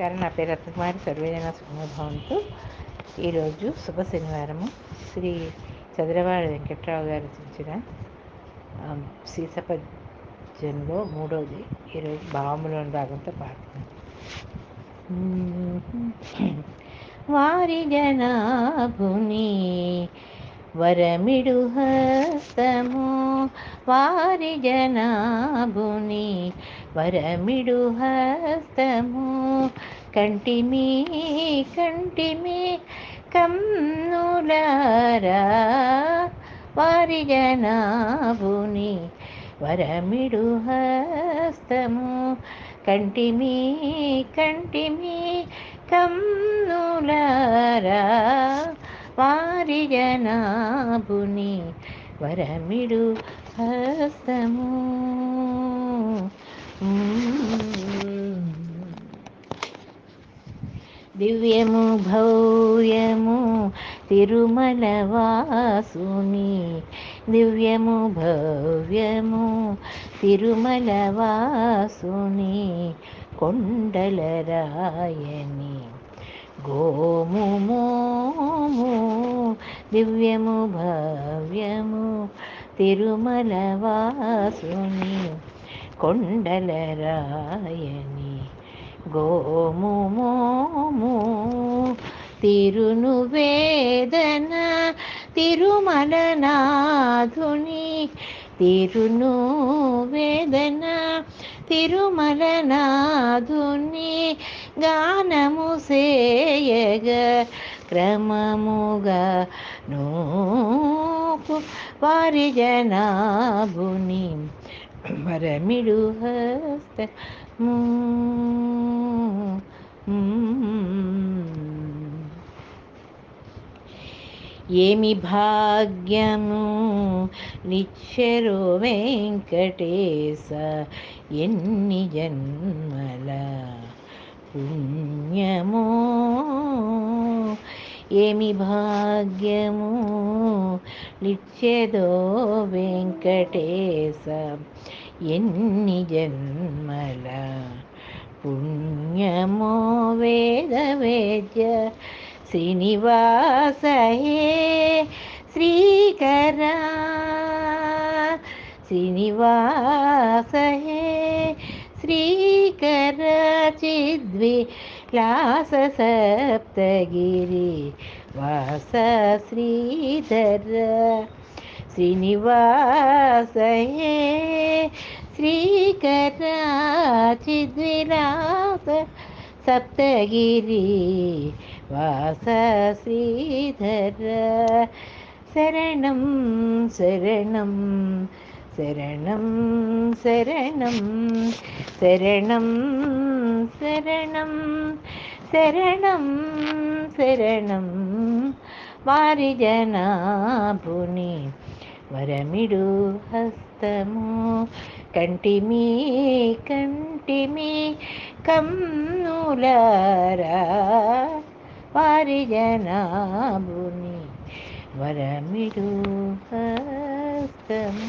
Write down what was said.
నమస్కారం. నా పేరు రత్నకుమారి. సర్వేజన సుఖభవంతు ఈరోజు శుభ శనివారము. శ్రీ చంద్రవాడ వెంకట్రావు గారు రచించిన సీతపద్యంలో మూడోది ఈరోజు భావములోని భాగంతో పాడుతున్నాను. వారి జనాభుని వరమిడు హస్తము వారి జనాభుని వరమిడు హస్తము కంటిమి కంటిమి కన్నులారా వారి జనాభుని వరమిడు హస్తము కంటిమి కంటిమి కన్నులారా పారిజనాభుని వరమిడు హస్తము. దివ్యము భవ్యము తిరుమలవాసుని దివ్యము భవ్యము తిరుమల వాసుని కొండల రాయని. గోము దివ్యము భవ్యము తిరుమల వాసుని కొండల రాయని గోము మోము తిరును వేదన తిరుమల నాథుని తిరును వేదన తిరుమల నాథుని గానము సేయగ క్రమముగా నోపు వారిజనాభుని మరమిడు హస్త ఏమి భాగ్యము నిచ్చరు వెంకటేశ? ఎన్ని జన్మల పుణ్యము ఏమి భాగ్యము? నిచ్చేదో వెంకటేశ ఎన్ని జన్మల పుణ్యమో వేద వేద్య శ్రీనివాస హే శ్రీకరా. శ్రీనివాస హే శ్రీకర చిద్వి ലാസസപ്തഗിരി വാസ ശ്രീധര ശ്രീനിവാസയേ ശ്രീകരാചിദ്വിലാസ സപ്തഗിരി വാസ ശ്രീധര ശരണം ശരണം ശരണം ശരണം ശരണം ശരണം ശരണം ശരണം వారిజనాభుని వరమిడు హస్తము కంటిమి కంటిమి కమ్నులారా వారిజనాభుని వరమిడు హస్తము